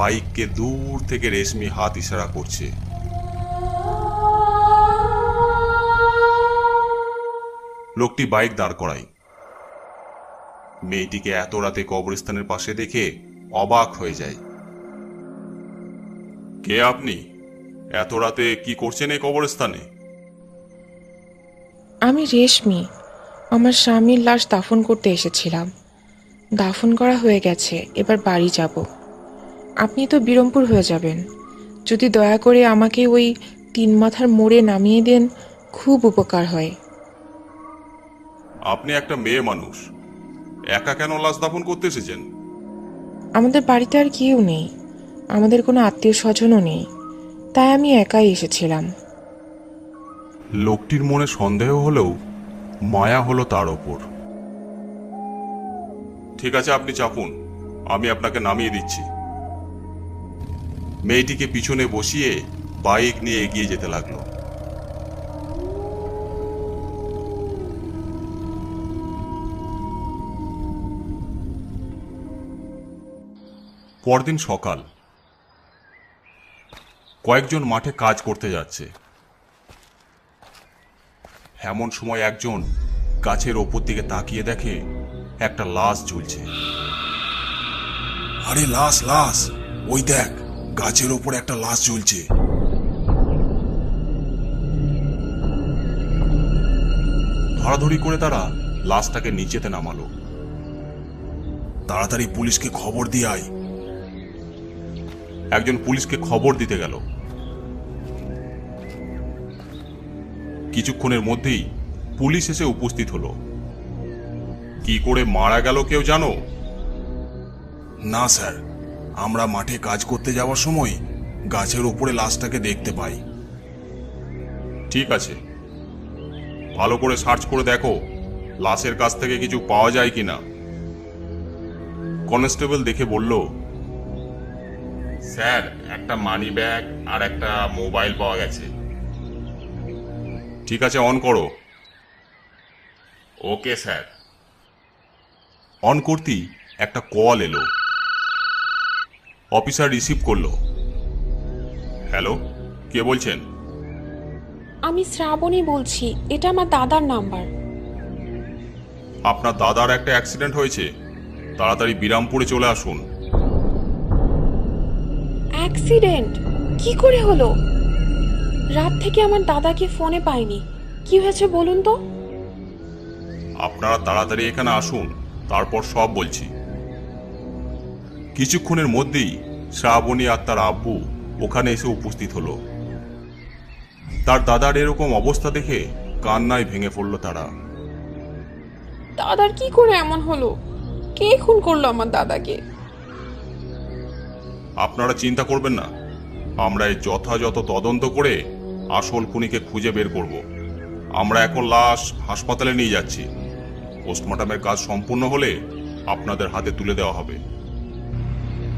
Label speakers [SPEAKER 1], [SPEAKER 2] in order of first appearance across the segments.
[SPEAKER 1] বাইককে দূর থেকে রেশমি হাত ইশারা করছে। লোকটি বাইক দাঁড় করায়। মেয়েটিকে এত রাতে কবরস্থানের পাশে দেখে অবাক হয়ে যায়। কে আপনি? এত রাতে কি করছেন এই কবরস্থানে?
[SPEAKER 2] আমি রেশমি। আমার স্বামীর লাশ দাফন করতে এসেছিলাম। দাফন করা হয়ে গেছে, এবার বাড়ি যাব। আপনি তো বিরমপুর হয়ে যাবেন। যদি দয়া করে আমাকে ওই তিন মাথার মোড়ে নামিয়ে দেন খুব উপকার হয়।
[SPEAKER 1] আপনি একটা মেয়ে মানুষ। একা কেন লাশ দাফন করতে এসেছেন?
[SPEAKER 2] আমাদের বাড়িতে আর কেউ নেই। আমাদের কোনো আত্মীয় স্বজনও নেই। তাই আমি একাই এসেছিলাম।
[SPEAKER 1] লোকটির মনে সন্দেহ হলেও মায়া হলো তার ওপর। ঠিক আছে আপনি চাপুন। আমি আপনাকে নামিয়ে দিচ্ছি। মেয়েটিকে পিছনে বসিয়ে বাইক নিয়ে এগিয়ে যেতে লাগল। পরদিন সকাল। কয়েকজন মাঠে কাজ করতে যাচ্ছে। এমন সময় একজন গাছের ওপর দিকে তাকিয়ে দেখে একটা লাশ ঝুলছে।
[SPEAKER 3] আরে লাশ লাশ, ওই দেখ। গাছের ওপর একটা লাশ ঝুলছে
[SPEAKER 1] ধরাধরি করে তারা লাশটাকে নিচেতে নামালো।
[SPEAKER 3] তাড়াতাড়ি পুলিশকে খবর দিয়ে আয়।
[SPEAKER 1] একজন পুলিশকে খবর দিতে গেল। কিছুক্ষণের মধ্যেই পুলিশ এসে উপস্থিত হলো। কি করে মারা গেল কেউ জানো?
[SPEAKER 3] না, স্যার। আমরা মাঠে কাজ করতে যাওয়ার সময় গাছের ওপরে লাশটাকে দেখতে পাই।
[SPEAKER 1] ঠিক আছে। ভালো করে সার্চ করে দেখো লাশের কাছ থেকে কিছু পাওয়া যায় কি না কনস্টেবল দেখে বলল স্যার একটা মানি ব্যাগ আর একটা মোবাইল পাওয়া গেছে। ঠিক আছে অন করো। Okay sir. অন করতেই একটা কল এলো। অফিসার রিসিভ করল। হ্যালো কে বলছেন?
[SPEAKER 4] আমি শ্রাবণী বলছি এটা আমার দাদার নাম্বার।
[SPEAKER 1] আপনার দাদার একটা অ্যাক্সিডেন্ট হয়েছে। তাড়াতাড়ি বিরামপুরে চলে আসুন।
[SPEAKER 4] অ্যাক্সিডেন্ট? কি করে হলো? রাত থেকে আমার দাদাকে ফোনে পাইনি। কি হয়েছে বলুন তো?
[SPEAKER 1] আপনারা তাড়াতাড়ি এখানে আসুন তারপর সব বলছি। কিছুক্ষণের মধ্যেই শ্রাবণী আর তার আব্বু ওখানে এসে উপস্থিত হলো। তার দাদার এরকম অবস্থা দেখে কান্নায় ভেঙে পড়ল তারা।
[SPEAKER 4] দাদার কি করে এমন হলো? কে খুন করল আমার দাদাকে?
[SPEAKER 1] আপনারা চিন্তা করবেন না। আমরা এই যথাযথ তদন্ত করে আসল খুনিকে খুঁজে বের করব। আমরা এখন লাশ হাসপাতালে নিয়ে যাচ্ছি। পোস্টমর্টমের কাজ সম্পূর্ণ হলে আপনাদের হাতে তুলে দেওয়া হবে।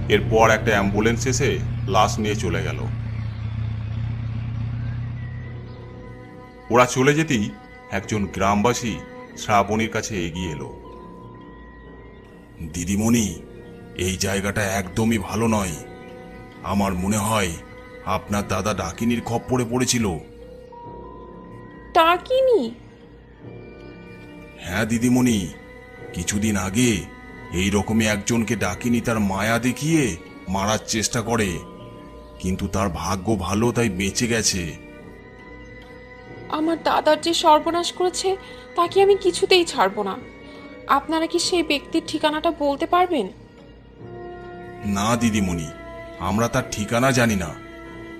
[SPEAKER 1] এরপর একটা অ্যাম্বুলেন্স এসে লাশ নিয়ে চলে গেল। ওরা চলে যেতেই একজন গ্রামবাসী শ্রাবণীর কাছে এগিয়ে এলো।
[SPEAKER 3] দিদিমণি এই জায়গাটা একদমই ভালো নয়। আমার মনে হয় আপনার দাদা ডাকিনির খপ্পরে পড়েছিল।
[SPEAKER 4] টাকিনি
[SPEAKER 3] হ্যাঁ দিদিমণি। কিছুদিন আগে এই রকমই একজনকে ডাকিনি তার মায়া দেখিয়ে মারার চেষ্টা করে। কিন্তু তার ভাগ্য ভালো তাই বেঁচে গেছে।
[SPEAKER 4] আমার দাদার যে সর্বনাশ করেছে তাকে আমি কিছুতেই ছাড়বো না। আপনারা কি সেই ব্যক্তির ঠিকানাটা বলতে পারবেন?
[SPEAKER 3] না দিদিমণি আমরা তার ঠিকানা জানি না।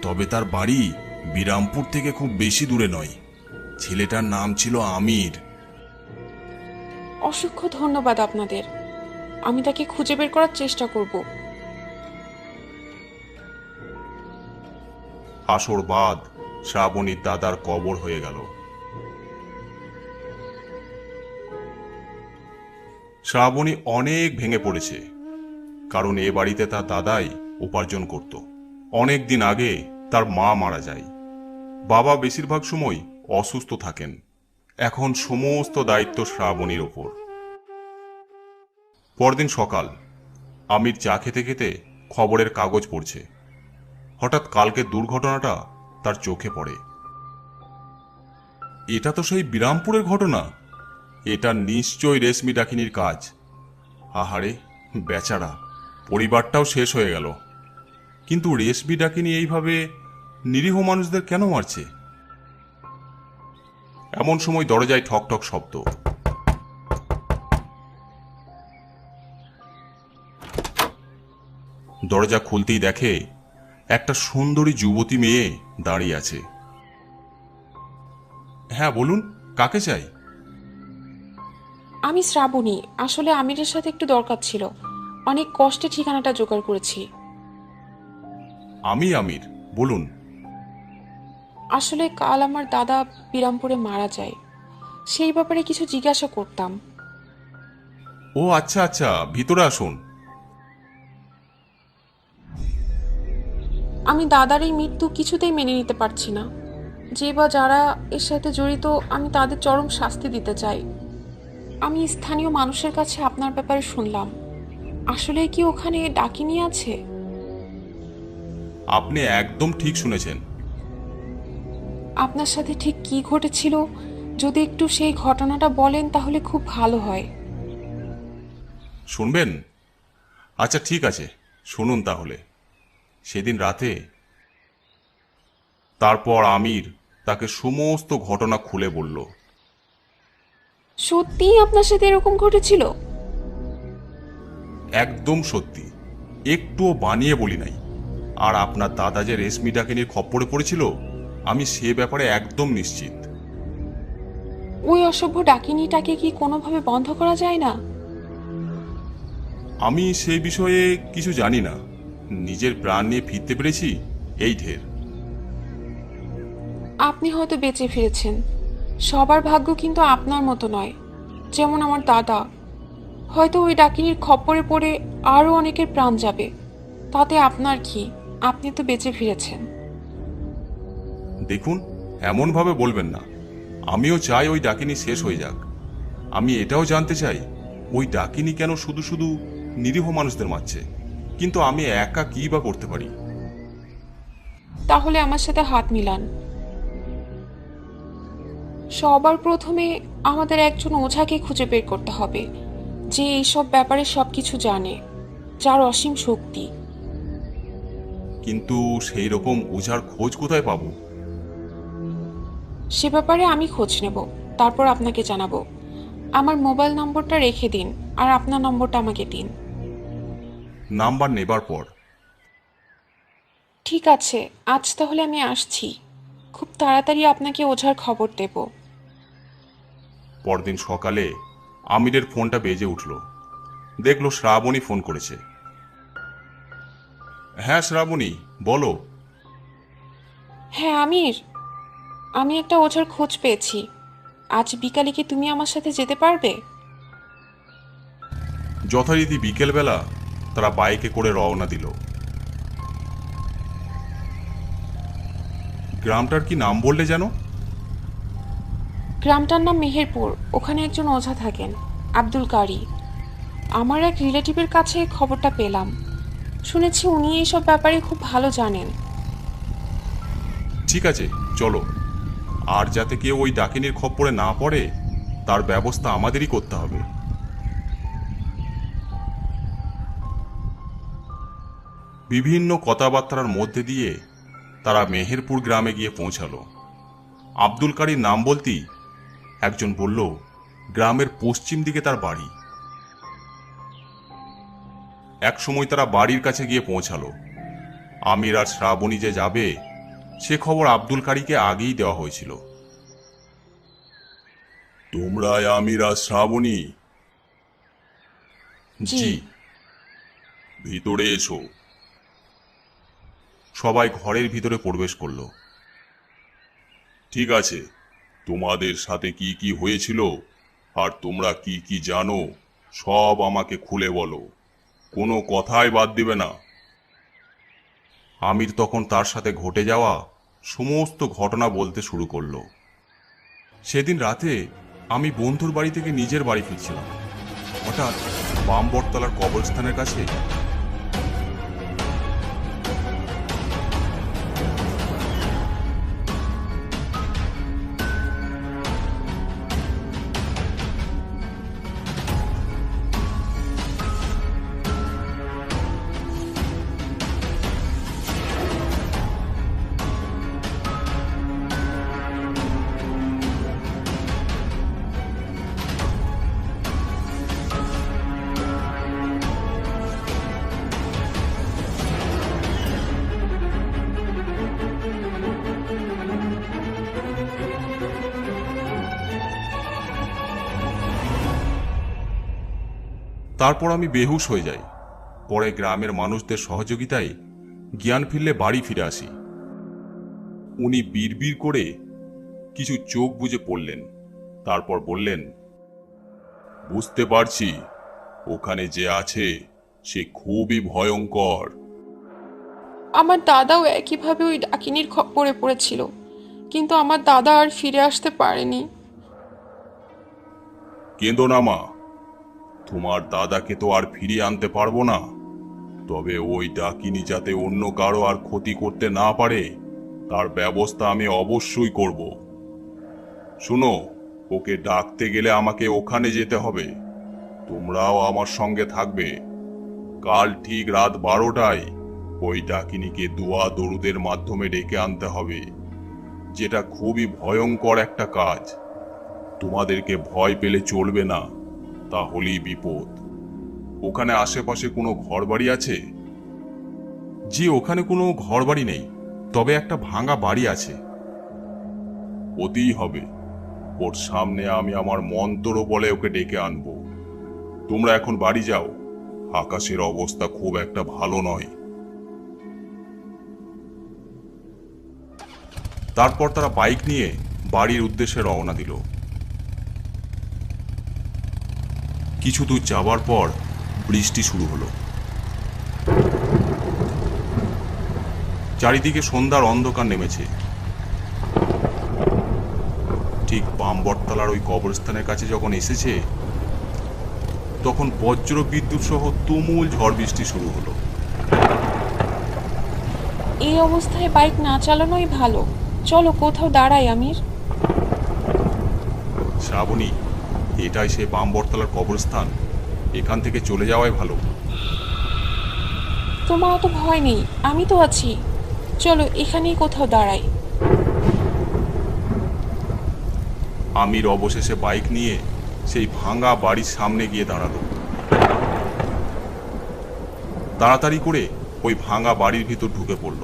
[SPEAKER 3] তবে তার বাড়ি বিরামপুর থেকে খুব বেশি দূরে নয়। ছেলেটার নাম ছিল আমির।
[SPEAKER 4] অসংখ্য ধন্যবাদ আপনাদের। আমি তাকে খুঁজে বের করার চেষ্টা করব।
[SPEAKER 1] আসর বাদ শ্রাবণীর দাদার কবর হয়ে গেল। শ্রাবণী অনেক ভেঙে পড়েছে, কারণ এ বাড়িতে তার দাদাই উপার্জন করত। অনেক দিন আগে তার মা মারা যায়। বাবা বেশিরভাগ সময় অসুস্থ থাকেন। এখন সমস্ত দায়িত্ব শ্রাবণীর ওপর। পরদিন সকাল আমির চা খেতে খেতে খবরের কাগজ পড়ছে। হঠাৎ কালকে দুর্ঘটনাটা তার চোখে পড়ে। এটা তো সেই বিরামপুরের ঘটনা। এটা নিশ্চয় রেশমি ডাকিনীর কাজ। আহারে, বেচারা, পরিবারটাও শেষ হয়ে গেল। কিন্তু রেশমি ডাকিনী এইভাবে নিরীহ মানুষদের কেন মারছে? এমন সময় দরজায় ঠক শব্দ। দরজা খুলতেই দেখে একটা সুন্দরী যুবতী মেয়ে দাঁড়িয়ে আছে। হ্যাঁ বলুন কাকে চাই?
[SPEAKER 4] আমি শ্রাবণী। আসলে আমিরের সাথে একটু দরকার ছিল। অনেক কষ্টে ঠিকানাটা জোগাড় করেছি।
[SPEAKER 1] আমি আমির বলুন।
[SPEAKER 4] আসলে কাল আমার দাদা বিরামপুরে মারা যায়। সেই ব্যাপারে কিছু জিজ্ঞাসা করতাম।
[SPEAKER 1] ও আচ্ছা আচ্ছা ভিতরে আসুন।
[SPEAKER 4] আমি দাদার এই মৃত্যু কিছুতেই মেনে নিতে পারছি না। যে বা যারা এর সাথে জড়িত আমি তাদের চরম শাস্তি দিতে চাই। আমি স্থানীয় মানুষের কাছে আপনার ব্যাপারে শুনলাম। আসলে কি ওখানে ডাকিনি আছে?
[SPEAKER 1] আপনি একদম ঠিক শুনেছেন।
[SPEAKER 4] আপনার সাথে ঠিক কি ঘটেছিল? যদি একটু সেই ঘটনাটা বলেন তাহলে খুব ভালো হয়।
[SPEAKER 1] শুনবেন? আচ্ছা ঠিক আছে। শুনুন তাহলে। সেদিন রাতে। তারপর আমির তাকে সমস্ত ঘটনা খুলে বলল।
[SPEAKER 4] সত্যিই আপনার সাথে এরকম ঘটেছিল?
[SPEAKER 1] একদম সত্যি। একটুও বানিয়ে বলি নাই। আর আপনার দাদা যে রেশমি ডাকিনীর খপ্পরে পড়েছিল আমি সে ব্যাপারে একদম নিশ্চিত।
[SPEAKER 4] ওই অসভ্য ডাকিনিটাকে কি কোনোভাবে বন্ধ করা যায় না?
[SPEAKER 1] আমি সেই বিষয়ে কিছু জানি না। নিজের প্রাণ নিয়ে ফিরতে পেরেছি? এই ঢের।
[SPEAKER 4] আপনি হয়তো বেঁচে ফিরেছেন। সবার ভাগ্য কিন্তু আপনার মতো নয় যেমন আমার দাদা। হয়তো ওই ডাকিনীর খপ্পরে পড়ে আরও অনেকের প্রাণ যাবে। তাতে আপনার কি? আপনি তো বেঁচে ফিরেছেন।
[SPEAKER 1] দেখুন এমনভাবে বলবেন না। আমিও চাই ওই ডাকিনী শেষ হয়ে যাক। আমি এটাও জানতে চাই ওই ডাকিনী কেন শুধু শুধু নিরীহ মানুষদের মারছে? কিন্তু আমি একা কী বা করতে পারি?
[SPEAKER 4] তাহলে আমার সাথে হাত মিলান। সবার প্রথমে আমাদের একজন ওঝাকে খুঁজে বের করতে হবে যে এইসব ব্যাপারে সবকিছু জানে যার অসীম শক্তি।
[SPEAKER 1] কিন্তু সেই রকম ওঝার খোঁজ কোথায় পাবো?
[SPEAKER 4] সে ব্যাপারে আমি খোঁজ নেব তারপর আপনাকে জানাব। আমার মোবাইল নম্বরটা রেখে দিন আর আপনার নম্বরটা আমাকে দিন।
[SPEAKER 1] নাম্বার নেবার পর।
[SPEAKER 4] ঠিক আছে আজ তাহলে আমি আসছি। খুব তাড়াতাড়ি আপনাকে ওঝার খবর দেব।
[SPEAKER 1] পরদিন সকালে আমিরের ফোনটা বেজে উঠল। দেখল শ্রাবণী ফোন করেছে। হ্যাঁ শ্রাবণী বলো।
[SPEAKER 4] হ্যাঁ আমির। আমি একটা ওঝার খোঁজ পেয়েছি। আজ বিকালে কি তুমি আমার সাথে যেতে পারবে?
[SPEAKER 1] যথারীতি বিকেলবেলা তারা বাইকে করে রওনা দিল। গ্রামটার কি নাম বললে যেন?
[SPEAKER 4] গ্রামটার নাম মেহেরপুর। ওখানে একজন ওঝা থাকেন আব্দুল কারি। আমার এক রিলেটিভের কাছে খবরটা পেলাম। শুনেছি উনি এইসব ব্যাপারে খুব ভালো জানেন।
[SPEAKER 1] ঠিক আছে চলো। আর যাতে কেউ ওই ডাকিনীর খপ্পরে না পড়ে তার ব্যবস্থা আমাদেরই করতে হবে। বিভিন্ন কথাবার্তার মধ্যে দিয়ে তারা মেহেরপুর গ্রামে গিয়ে পৌঁছালো। আব্দুল কারির নাম বলতেই একজন বলল, গ্রামের পশ্চিম দিকে তার বাড়ি। এক সময় তারা বাড়ির কাছে গিয়ে পৌঁছালো। আমির আর শ্রাবণী যে যাবে, সে খবর আব্দুল কারীকে আগেই দেওয়া হয়েছিল। তোমরা আমির আর শ্রাবণী?
[SPEAKER 4] জি।
[SPEAKER 1] ভিতরে এসো। সবাই ঘরের ভিতরে প্রবেশ করল। ঠিক আছে, তোমাদের সাথে কি কি হয়েছিল আর তোমরা কি কি জানো, সব আমাকে খুলে বলো। কোনো কথাই বাদ দিবে না। আমির তখন তার সাথে ঘটে যাওয়া সমস্ত ঘটনা বলতে শুরু করল। সেদিন রাতে আমি বন্ধুর বাড়ি থেকে নিজের বাড়ি ফিরছিলাম। হঠাৎ বাম বটতলার কবরস্থানের কাছে তারপর আমি বেহুশ হয়ে যাই। পরে গ্রামের মানুষদের সহযোগিতায় জ্ঞান ফিরলে বাড়ি ফিরে আসি। উনি বিড়বিড় করে কিছু চোখ বুজে পড়লেন। তারপর বললেন বুঝতে পারছি ওখানে যে আছে সে খুবই ভয়ঙ্কর।
[SPEAKER 4] আমার দাদাও একইভাবে ওই ডাকিনীর খপ্পরে পড়েছিল কিন্তু আমার দাদা আর ফিরে আসতে পারেনি।
[SPEAKER 1] কেঁদো না মা তোমার দাদাকে তো আর ফিরিয়ে আনতে পারব না। তবে ওই ডাকিনি যাতে অন্য কারও আর ক্ষতি করতে না পারে, তার ব্যবস্থা আমি অবশ্যই করব। শুনো, ওকে ডাকতে গেলে আমাকে ওখানে যেতে হবে। তোমরাও আমার সঙ্গে থাকবে। কাল ঠিক রাত বারোটায় ওই ডাকিনীকে দোয়া দরুদের মাধ্যমে ডেকে আনতে হবে, যেটা খুবই ভয়ঙ্কর একটা কাজ। তোমাদেরকে ভয় পেলে চলবে না। তাহলেই বিপদ। ওখানে আশেপাশে কোনো ঘরবাড়ি আছে? জি, ওখানে কোনো ঘরবাড়ি নেই, তবে একটা ভাঙা বাড়ি আছে। ওতেই হবে। ওর সামনে আমি আমার মন্ত্র বলে ওকে ডেকে আনব। তোমরা এখন বাড়ি যাও। আকাশের অবস্থা খুব একটা ভালো নয়। তারপর তারা বাইক নিয়ে বাড়ির উদ্দেশ্যে রওনা দিল। কিছু দূর যাবার পর বৃষ্টি শুরু হলো। চারিদিকে সন্ধ্যার অন্ধকার নেমেছে। ঠিক বামবটতলার ওই কবরস্থানের কাছে যখন এসেছে তখন বজ্র বিদ্যুৎ সহ তুমুল ঝড় বৃষ্টি শুরু হলো।
[SPEAKER 4] এই অবস্থায় বাইক না চালানোই ভালো। চলো কোথাও দাঁড়াই আমির।
[SPEAKER 1] শ্রাবণী এটাই সে বামবটতলার কবরস্থান। এখান থেকে চলে যাওয়াই ভালো।
[SPEAKER 4] তোমার অত ভয় নেই আমি তো আছি। চলো এখানেই কোথাও দাঁড়াই।
[SPEAKER 1] আমির অবশেষে বাইক নিয়ে সেই ভাঙা বাড়ির সামনে গিয়ে দাঁড়াল। তাড়াতাড়ি করে ওই ভাঙা বাড়ির ভিতর ঢুকে পড়ল।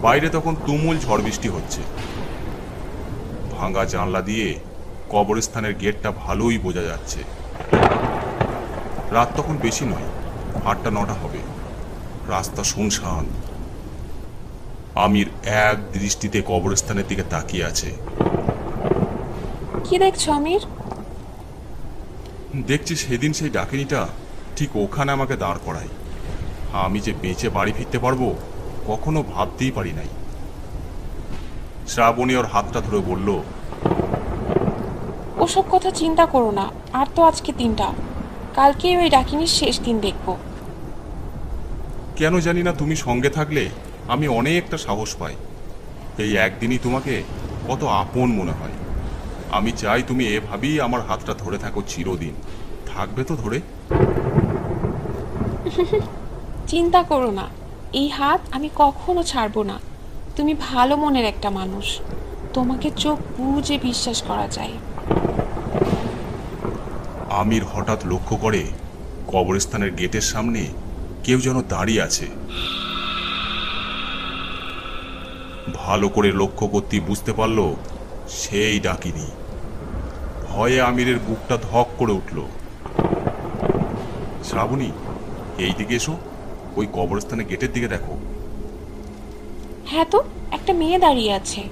[SPEAKER 1] বাইরে তখন তুমুল ঝড় বৃষ্টি হচ্ছে। ভাঙা জানলা দিয়ে কবরস্থানের গেটটা ভালোই বোঝা যাচ্ছে। রাত তখন বেশি নয় আটটা নটা হবে। রাস্তা শুনশান। আমির এক দৃষ্টিতে কবরস্থানের দিকে তাকিয়ে আছে।
[SPEAKER 4] কি দেখছ আমির?
[SPEAKER 1] দেখছি সেদিন সেই ডাকিনিটা ঠিক ওখানে আমাকে দাঁড় করায়। আমি যে বেঁচে বাড়ি ফিরতে পারব কখনো ভাবতেই পারি নাই। শ্রাবণী ওর হাতটা ধরে বলল
[SPEAKER 4] ওসব কথা চিন্তা করো না আর তো আজকে তিনটা কালকে ওই ডাকিনীর শেষ দিন দেখব।
[SPEAKER 1] কেন জানি না তুমি সঙ্গে থাকলে আমি অনেকটা সাহস পাই। এই একদিনই তোমাকে কত আপন মনে হয়। আমি চাই তুমি এভাবেই আমার হাতটা ধরে থাকো চিরদিন। থাকবে তো ধরে।
[SPEAKER 4] চিন্তা করো না এই হাত আমি কখনো ছাড়বো না। তুমি ভালো মনের একটা মানুষ। তোমাকে চোখ বুঝে বিশ্বাস করা যায়।
[SPEAKER 1] আমির হঠাৎ লক্ষ্য করে কবরস্থানের গেটের সামনে কেউ যেন দাঁড়িয়ে আছে। ভালো করে লক্ষ্য করতে বুঝতে পারল সেই ডাকিনি। ভয়ে আমিরের বুকটা ধক করে উঠল। শ্রাবণী এই দিকে এসো, ওই কবরস্থানের গেটের দিকে দেখো।
[SPEAKER 4] হ্যাঁ তো, একটা মেয়ে দাঁড়িয়ে আছে।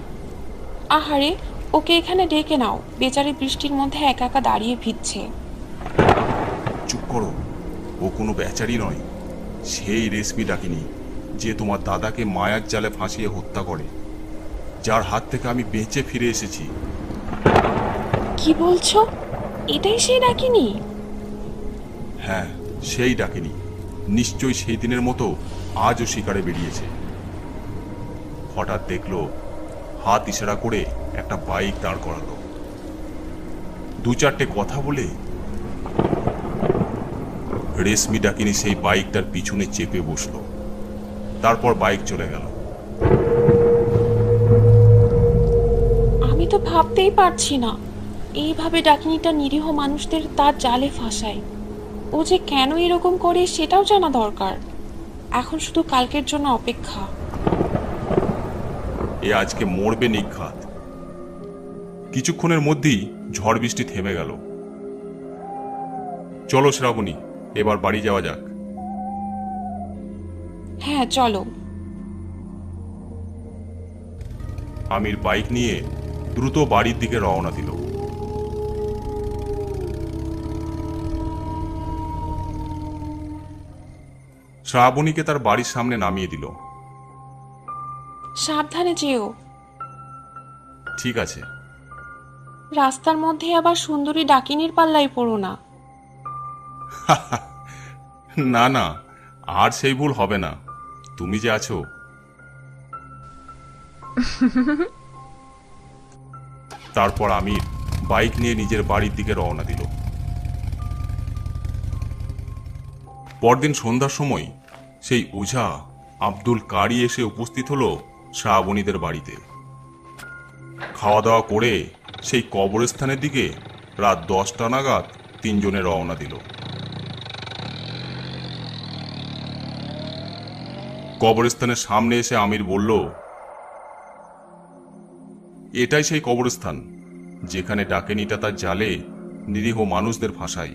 [SPEAKER 4] আহারে, ওকে এখানে ডেকে নাও। বেচারি বৃষ্টির মধ্যে একা একা দাঁড়িয়ে ভিজছে।
[SPEAKER 1] চুপ করো। ও কোনো বেচারি নয়। সেই রেশমি ডাকিনি যে তোমার দাদাকে মায়ার জালে ফাঁসিয়ে হত্যা করে। যার হাত থেকে আমি বেঁচে ফিরে এসেছি।
[SPEAKER 4] কি বলছো? এটাই সেই ডাকিনি?
[SPEAKER 1] হ্যাঁ সেই ডাকিনি। নিশ্চয়ই সেই দিনের মতো আজও শিকারে বেরিয়েছে। হঠাৎ দেখল হাত ইশারা করে একটা বাইক দাঁড় করালো। দু চারটে কথা বলে রেশমি ডাকিনি সেই বাইকটার পিছনে চেপে বসল। তারপর বাইক চলে গেল।
[SPEAKER 4] আমি তো ভাবতেই পারছি না। এইভাবে ডাকিনিটা নিরীহ মানুষদের তার জালে ফাঁসায়। ও যে কেন এরকম করে সেটাও জানা দরকার। এখন শুধু কালকের জন্য অপেক্ষা।
[SPEAKER 1] এ আজকে মরবে নিঘাত। কিছুক্ষণের মধ্যেই ঝড় বৃষ্টি থেমে গেল। চলো শ্রাবণী এবার বাড়ি যাওয়া যাক।
[SPEAKER 5] হ্যাঁ চলো।
[SPEAKER 1] আমির বাইক নিয়ে দ্রুত বাড়ির দিকে রওনা দিল। শ্রাবণীকে তার বাড়ির সামনে নামিয়ে দিল।
[SPEAKER 5] সাবধানে যেও।
[SPEAKER 1] ঠিক আছে।
[SPEAKER 5] রাস্তার মধ্যে আবার সুন্দরী ডাকিনীর পাল্লায় পড়ো না।
[SPEAKER 1] না না আর সেই ভুল হবে না। তুমি যে আছো। তারপর আমির বাইক নিয়ে নিজের বাড়ির দিকে রওনা দিল। পরদিন সন্ধ্যার সময় সেই ওঝা আব্দুল কারি এসে উপস্থিত হলো শ্রাবণীদের বাড়িতে। খাওয়া দাওয়া করে সেই কবরস্থানের দিকে রাত দশটা নাগাদ তিনজনে রওনা দিল। কবরস্থানের সামনে এসে আমির বলল, এটাই সেই কবরস্থান, যেখানে ডাকেনিটা তার জালে নিরীহ মানুষদের ফাঁসায়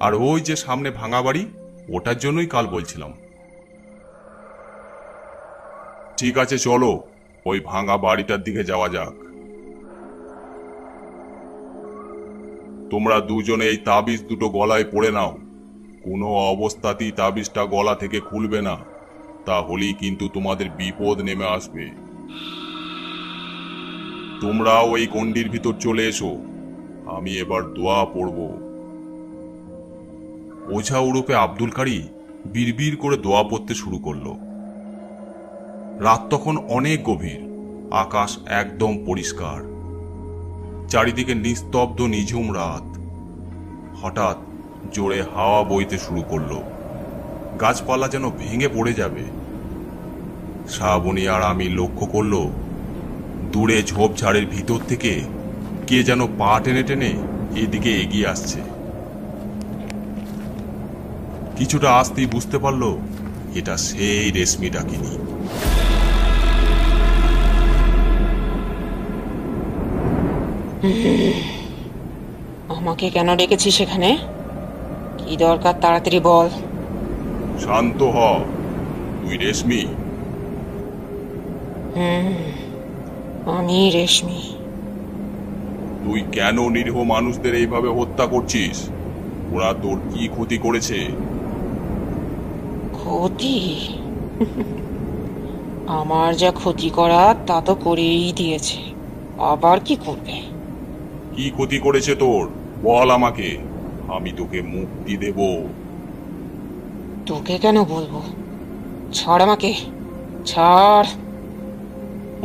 [SPEAKER 1] আর ওই যে সামনে ভাঙা বাড়ি, ওটার জন্যই কাল বলছিলাম। ঠিক আছে, চলো, ওই ভাঙা বাড়িটার দিকে যাওয়া যাক। তোমরা দুজনে এই তাবিজ দুটো গলায় পড়ে নাও। কোনো অবস্থাতেই তাবিজটা গলা থেকে খুলবে না। তাহলেই কিন্তু তোমাদের বিপদ নেমে আসবে। তোমরাও ওই গণ্ডির ভিতর চলে এসো। আমি এবার দোয়া পড়ব। ওঝা ওরূপে আব্দুল কারি বিড়বিড় করে দোয়া পড়তে শুরু করল। রাত তখন অনেক গভীর, আকাশ একদম পরিষ্কার। চারিদিকে নিস্তব্ধ নিঝুম রাত। হঠাৎ জোরে হাওয়া বইতে শুরু করল। গাছপালা যেন ভেঙে পড়ে যাবে। শ্রাবণী আর আমি লক্ষ্য করল, দূরে ঝোপঝাড়ের ভিতর থেকে কে যেন পা টেনে টেনে এদিকে এগিয়ে আসছে। কিছুটা আসতেই বুঝতে পারল, এটা সেই রেশমি ডাকিনী।
[SPEAKER 4] আমাকে কেন ডেকেছিস সেখানে? কি দরকার তাড়াতাড়ি বল।
[SPEAKER 1] শান্ত হ তুই রেশমি।
[SPEAKER 4] আমি রেশমি।
[SPEAKER 1] তুই কেন নিরীহ মানুষদের এইভাবে হত্যা করছিস? ওরা তোর কি ক্ষতি করেছে?
[SPEAKER 4] ক্ষতি? আমার যা ক্ষতি করার তা তো করেই দিয়েছে। আবার কি করবে?
[SPEAKER 1] কি ক্ষতি করেছে তোর? বল আমাকে। আমি তোকে মুক্তি দেব।
[SPEAKER 4] তোকে কেন বলব? ছাড় আমাকে ছাড়।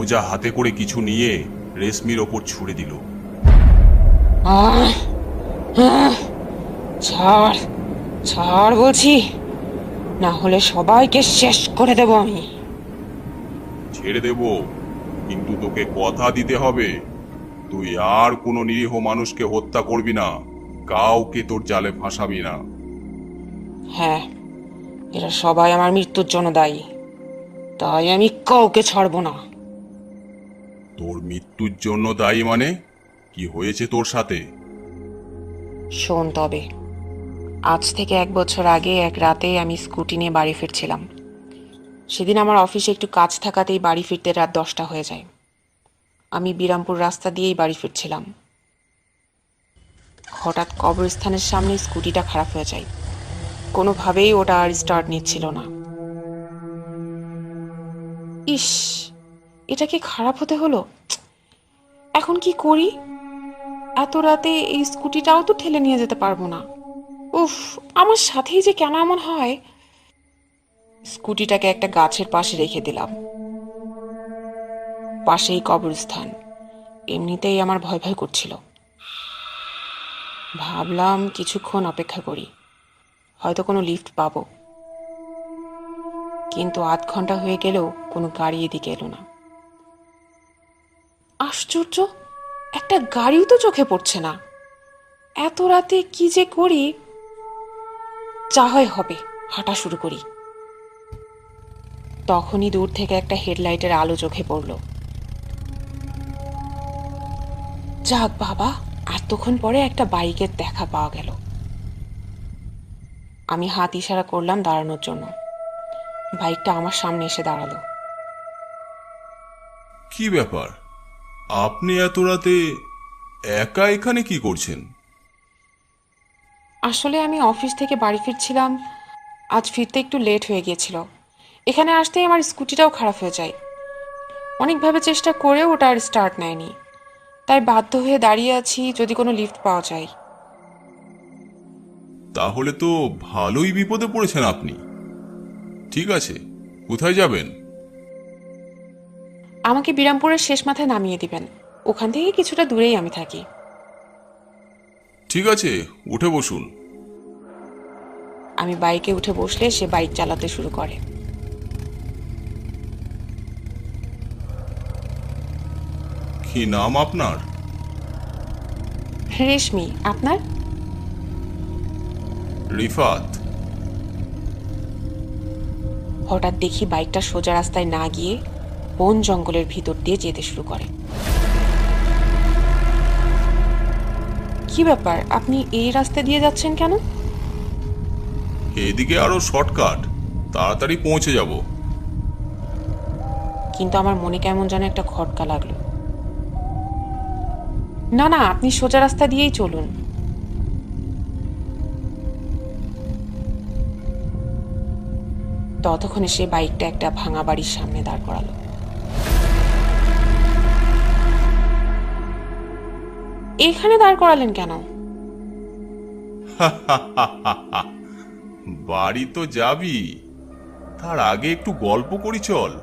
[SPEAKER 1] যা হাতে করে কিছু নিয়ে রেশমির ওপর ছুড়ে দিল!
[SPEAKER 4] ছাড় ছাড় বলছি। না হলে সবাইকে শেষ করে দেব আমি।
[SPEAKER 1] ছেড়ে দেব কিন্তু তোকে কথা দিতে হবে। তুই আর কোনো নিরীহ মানুষকে হত্যা করবি না। কাউকে তোর জালে ফাঁসাবি না।
[SPEAKER 4] হ্যাঁ এরা সবাই আমার মৃত্যুর জন্য দায়ী। তাই আমি কাউকে ছাড়বো না।
[SPEAKER 1] তোর মৃত্যুর জন্য দায়ী মানে? কি হয়েছে তোর সাথে?
[SPEAKER 4] শোন তবে আজ থেকে এক বছর আগে এক রাতে আমি স্কুটি নিয়ে বাড়ি ফিরছিলাম। সেদিন আমার অফিসে একটু কাজ থাকাতেই বাড়ি ফিরতে রাত দশটা হয়ে যায়। আমি বিরামপুর রাস্তা দিয়েই বাড়ি ফিরছিলাম। হঠাৎ কবরস্থানের সামনে স্কুটিটা খারাপ হয়ে যায়। কোনোভাবেই ওটা আর স্টার্ট নিচ্ছিল না। ইস, এটা কি খারাপ হতে হলো? এখন কি করি? এত রাতে এই স্কুটিটাও তো ঠেলে নিয়ে যেতে পারব না। উফ, আমার সাথেই যে কেন এমন হয়? স্কুটিটাকে একটা গাছের পাশে রেখে দিলাম। পাশেই কবরস্থান। এমনিতেই আমার ভয় ভয় করছিল। ভাবলাম কিছুক্ষণ অপেক্ষা করি। হয়তো কোনো লিফট পাবো। কিন্তু আধ ঘণ্টা হয়ে গেলেও কোনো গাড়ি এদিকে এলো না। আশ্চর্য! একটা গাড়িও তো চোখে পড়ছে না। এত রাতে কি যে করি? যা হয় হবে, হাঁটা শুরু করি। তখনই দূর থেকে একটা হেডলাইটের আলো চোখে পড়ল। যাক বাবা, এতক্ষণ পরে একটা বাইকের দেখা পাওয়া গেল। আমি হাত ইশারা করলাম দাঁড়ানোর জন্য। বাইকটা আমার সামনে এসে দাঁড়াল।
[SPEAKER 1] কি ব্যাপার? আপনি এত রাতে একা এখানে কি করছেন?
[SPEAKER 4] আসলে আমি অফিস থেকে বাড়ি ফিরছিলাম। আজ ফিরতে একটু লেট হয়ে গিয়েছিল। এখানে আসতেই আমার স্কুটিটাও খারাপ হয়ে যায়। অনেকভাবে চেষ্টা করেও ওটা আর স্টার্ট নেয়নি। তাই বাধ্য হয়ে দাঁড়িয়ে আছি যদি কোনো লিফট পাওয়া যায়।
[SPEAKER 1] তাহলে তো ভালোই বিপদে পড়েছেন আপনি। ঠিক আছে কোথায় যাবেন?
[SPEAKER 4] আমাকে বিরামপুরের শেষ মাথায় নামিয়ে দিবেন। ওখান থেকে কিছুটা দূরেই আমি থাকি।
[SPEAKER 1] ঠিক আছে উঠে বসুন।
[SPEAKER 4] আমি বাইকে উঠে বসলে সে বাইক চালাতে শুরু করে।
[SPEAKER 1] কি নাম আপনার?
[SPEAKER 4] রেশমি আপনার?
[SPEAKER 1] রিফাত।
[SPEAKER 4] হঠাৎ দেখি বাইকটা সোজা রাস্তায় না গিয়ে বন জঙ্গলের ভিতর দিয়ে যেতে শুরু করে। কি ব্যাপার? আপনি এই রাস্তা দিয়ে যাচ্ছেন কেন?
[SPEAKER 1] এদিকে আরও শর্টকাট। তাড়াতাড়ি পৌঁছে যাব।
[SPEAKER 4] কিন্তু আমার মনে কেমন যেন একটা খটকা লাগল। না না আপনি সোজা রাস্তা দিয়েই চলুন। ততক্ষণে সে বাইকটা একটা ভাঙা বাড়ির সামনে দাঁড় করালো। এখানে দাঁড় করালেন কেন?
[SPEAKER 1] বাড়ি তো যাবি। তার আগে একটু গল্প করি চল।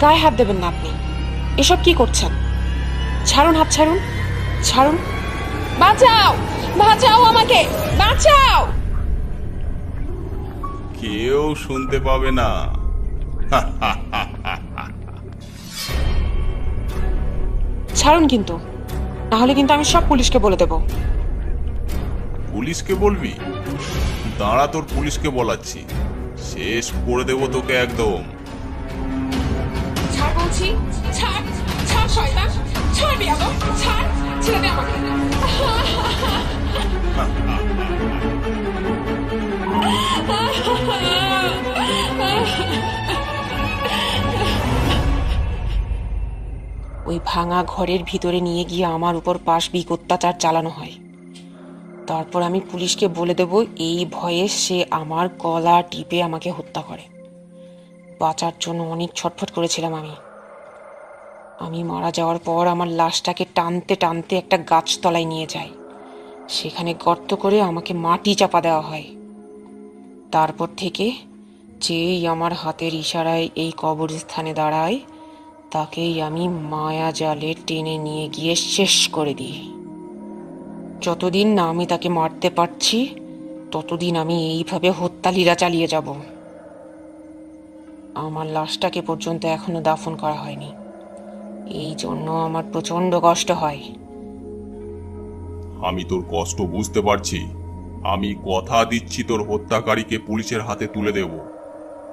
[SPEAKER 4] গায়ে হাত দেবেন না আপনি। এসব কি করছেন? ছাড়ুন হাত ছাড়ুন। ছাড়ুন। বাঁচাও! বাঁচাও আমাকে বাঁচাও!
[SPEAKER 1] কেউ শুনতে পাবে না।
[SPEAKER 4] ছাড়ুন কিন্তু নাহলে কিন্তু আমি সব পুলিশকে বলে দেব।
[SPEAKER 1] পুলিশকে বলবি? দাঁড়া তোর পুলিশকে বলাচ্ছি। শেষ করে দেবো তোকে একদম।
[SPEAKER 4] ছাড় বলছি ছাড় ছাড় শয়তান ছাড় বিয়াদো ছাড় ছেড়ে দে আমাকে। ওই ভাঙা ঘরের ভিতরে নিয়ে গিয়ে আমার উপর পাশবিক অত্যাচার চালানো হয়। তারপর আমি পুলিশকে বলে দেব, এই ভয়ে সে আমার গলা টিপে আমাকে হত্যা করে। বাঁচার জন্য অনেক ছটফট করেছিলাম আমি। আমি মারা যাওয়ার পর আমার লাশটাকে টানতে টানতে একটা গাছতলায় নিয়ে যায় সেখানে গর্ত করে আমাকে মাটি চাপা দেওয়া হয়। তারপর থেকে যেই আমার হাতের ইশারায় এই কবরস্থানে দাঁড়ায়, তাকেই আমি মায়া জালে টেনে নিয়ে গিয়ে শেষ করে দিই। যতদিন না আমি তাকে মারতে পারছি, ততদিন আমি এইভাবে হত্যালীলা চালিয়ে যাব। আমার লাশটাকে পর্যন্ত এখনও দাফন করা হয়নি। এই জন্য আমার প্রচণ্ড কষ্ট হয়।
[SPEAKER 1] আমি তোর কষ্ট বুঝতে পারছি। আমি কথা দিচ্ছি তোর হত্যাকারীকে পুলিশের হাতে তুলে দেব।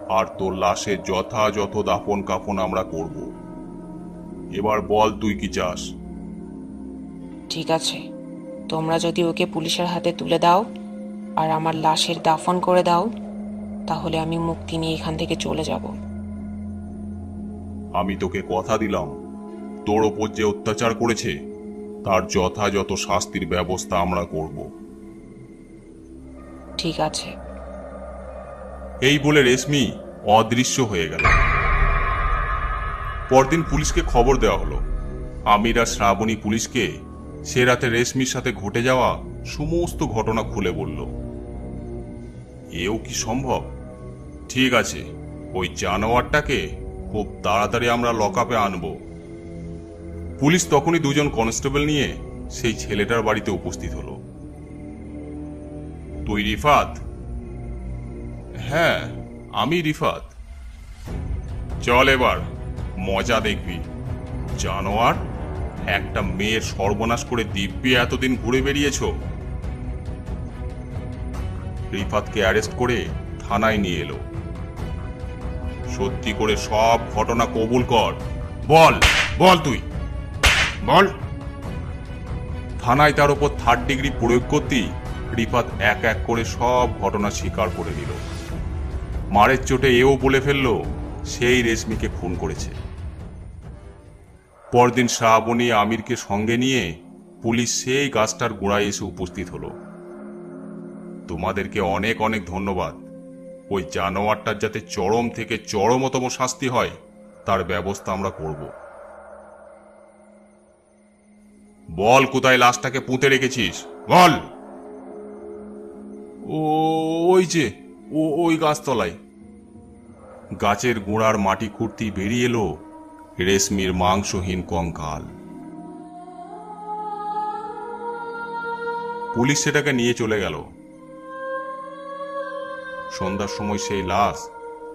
[SPEAKER 1] আর তোর লাশে যথাযথ দাফন কাফন আমরা করব। এবার বল তুই কি চাস?
[SPEAKER 4] ঠিক আছে। তোমরা যদি ওকে পুলিশের হাতে তুলে দাও আর আমার লাশের দাফন করে দাও তাহলে আমি মুক্তি নিয়ে এখান থেকে চলে যাব।
[SPEAKER 1] আমি তোকে কথা দিলাম। তোর ওপর যে অত্যাচার করেছে তার যথাযথ শাস্তির ব্যবস্থা আমরা করব।
[SPEAKER 4] ঠিক আছে।
[SPEAKER 1] এই বলে রেশমি অদৃশ্য হয়ে গেল। পরদিন পুলিশকে খবর দেওয়া হলো। আমিরা শ্রাবণী পুলিশকে সে রাতে রেশমির সাথে ঘটে যাওয়া সমস্ত ঘটনা খুলে বলল। এও কি সম্ভব? ঠিক আছে ওই জানোয়ারটাকে খুব তাড়াতাড়ি আমরা লকআপে আনব। পুলিশ তখনই দুজন কনস্টেবল নিয়ে সেই ছেলেটার বাড়িতে উপস্থিত হলো। তুই রিফাত? হ্যাঁ আমি রিফাত। চল এবার, মজা দেখবি। জানোয়ার, একটা মেয়ের সর্বনাশ করে দিব্যি এতদিন ঘুরে বেরিয়েছ রিফাতকে অ্যারেস্ট করে থানায় নিয়ে এলো। সত্যি করে সব ঘটনা কবুল কর। বল বল তুই। বল থানায় তার ওপর থার্ড ডিগ্রি প্রয়োগ করতেই রিফাত এক এক করে সব ঘটনা স্বীকার করে নিল। মারের চোটে এও বলে ফেলল, সেই রেশমিকে খুন করেছে। পরদিন শ্রাবণী আমিরকে সঙ্গে নিয়ে পুলিশ সেই গাছটার গোড়ায় এসে উপস্থিত হলো। তোমাদেরকে অনেক অনেক ধন্যবাদ। ওই জানোয়ারটার যাতে চরম থেকে চরমতম শাস্তি হয়, তার ব্যবস্থা আমরা করব। বল কোথায় লাশটাকে পুঁতে রেখেছিস? বল। ও, ওই যে, ও, ওই গাছতলায়। গাছের গোড়ার মাটি খুঁড়তি বেরিয়ে এলো রেশমির মাংসহীন কঙ্কাল। পুলিশ সেটাকে নিয়ে চলে গেল। সন্ধ্যার সময় সেই লাশ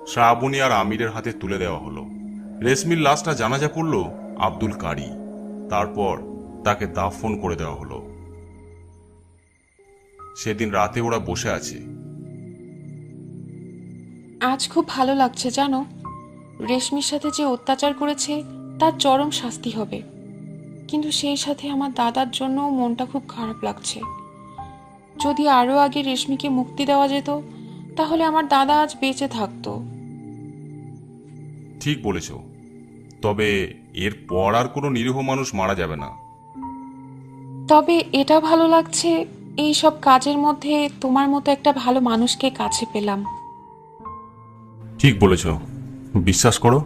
[SPEAKER 1] শ্রাবণী আর আমিরের হাতে তুলে দেওয়া হলো। রেশমির লাশটা জানাজা পড়ল আব্দুল কারি। তারপর তাকে দাফন করে দেওয়া হলো। সেদিন রাতে ওরা বসে আছে।
[SPEAKER 4] আজ খুব ভালো লাগছে জানো? রেশমির সাথে যে অত্যাচার করেছে তার চরম শাস্তি হবে। কিন্তু সেই সাথে আমার দাদার জন্য মনটা খুব খারাপ লাগছে। যদি আরও আগে রেশমিকে মুক্তি দেওয়া যেত তাহলে আমার দাদা আজ বেঁচে থাকতো।
[SPEAKER 1] ঠিক বলেছ। তবে এর পর আর কোনো নিরীহ মানুষ মারা যাবে না।
[SPEAKER 4] তবে এটা ভালো লাগছে এই সব কাজের মধ্যে তোমার মতো একটা ভালো মানুষকে কাছে পেলাম।
[SPEAKER 1] ঠিক বলেছ। বিশ্বাস করো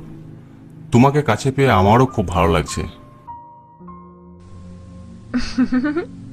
[SPEAKER 1] তোমাকে কাছে পেয়ে আমারও খুব ভালো লাগছে।